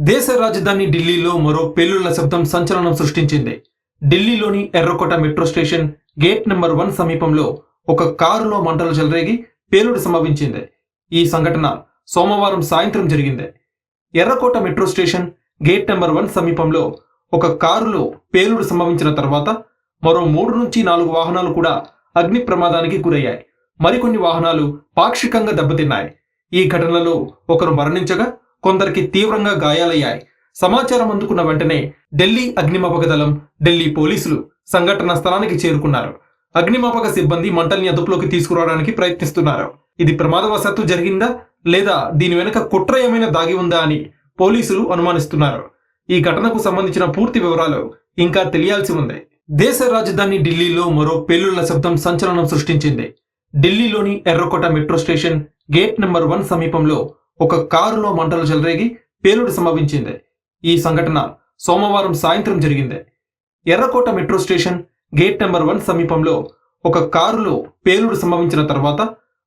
దేశ రాజధాని ఢిల్లీలో మరో పేలుళ్ళ శబ్దం సంచలనం సృష్టించింది. ఢిల్లీలోని ఎర్రకోట metro station gate number one సమీపంలో ఒక కారులో మంటలు చెలరేగి పేలుడు సంభవించింది. ఈ సంఘటన సోమవారం సాయంత్రం జరిగింది. ఎర్రకోట metro station gate number one సమీపంలో ఒక కారులో పేలుడు సంభవించిన తర్వాత మరో మూడు నుంచి నాలుగు వాహనాలు కూడా అగ్ని ప్రమాదానికి గురయ్యాయి. మరికొన్ని వాహనాలు పాక్షికంగా దెబ్బతిన్నాయి. ఈ ఘటనలో ఒకరు మరణించగా కొందరికి తీవ్రంగా గాయాలయ్యాయి. సమాచారం అందుకున్న వెంటనే ఢిల్లీ అగ్నిమాపక దళం ఢిల్లీ పోలీసులు సంఘటన స్థలానికి చేరుకున్నారు. అగ్నిమాపక సిబ్బంది మంటల్ని అదుపులోకి తీసుకురావడానికి ప్రయత్నిస్తున్నారు. ఇది ప్రమాదవశాత్తు జరిగిందా లేదా దీని వెనుక కుట్ర ఏమైనా దాగి ఉందా అని పోలీసులు అనుమానిస్తున్నారు. ఈ ఘటనకు సంబంధించిన పూర్తి వివరాలు ఇంకా తెలియాల్సి ఉంది. దేశ రాజధాని ఢిల్లీలో మరో పేలుళ్ళ శబ్దం సంచలనం సృష్టించింది. ఢిల్లీలోని ఎర్రకోట metro station gate number one సమీపంలో ఒక కారులో మంటలు చెలరేగి పేలుడు సంభవించింది. ఈ సంఘటన సోమవారం సాయంత్రం జరిగింది. ఎర్రకోట metro station gate number one సమీపంలో ఒక కారులో పేలుడు సంభవించిన తర్వాత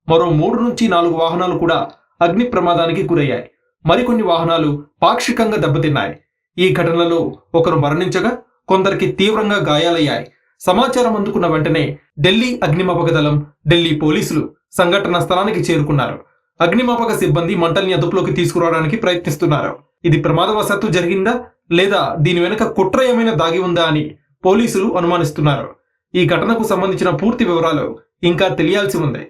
మరో మూడు నుంచి నాలుగు వాహనాలు కూడా అగ్ని ప్రమాదానికి గురయ్యాయి. మరికొన్ని వాహనాలు పాక్షికంగా దెబ్బతిన్నాయి. ఈ ఘటనలో ఒకరు మరణించగా కొందరికి తీవ్రంగా గాయాలయ్యాయి. సమాచారం అందుకున్న వెంటనే ఢిల్లీ అగ్నిమాపక దళం ఢిల్లీ పోలీసులు సంఘటన స్థలానికి చేరుకున్నారు. అగ్నిమాపక సిబ్బంది మంటల్ని అదుపులోకి తీసుకురావడానికి ప్రయత్నిస్తున్నారు. ఇది ప్రమాదవశాత్తు జరిగిందా లేదా దీని వెనుక కుట్ర ఏమైనా దాగి ఉందా అని పోలీసులు అనుమానిస్తున్నారు. ఈ ఘటనకు సంబంధించిన పూర్తి వివరాలు ఇంకా తెలియాల్సి ఉంది.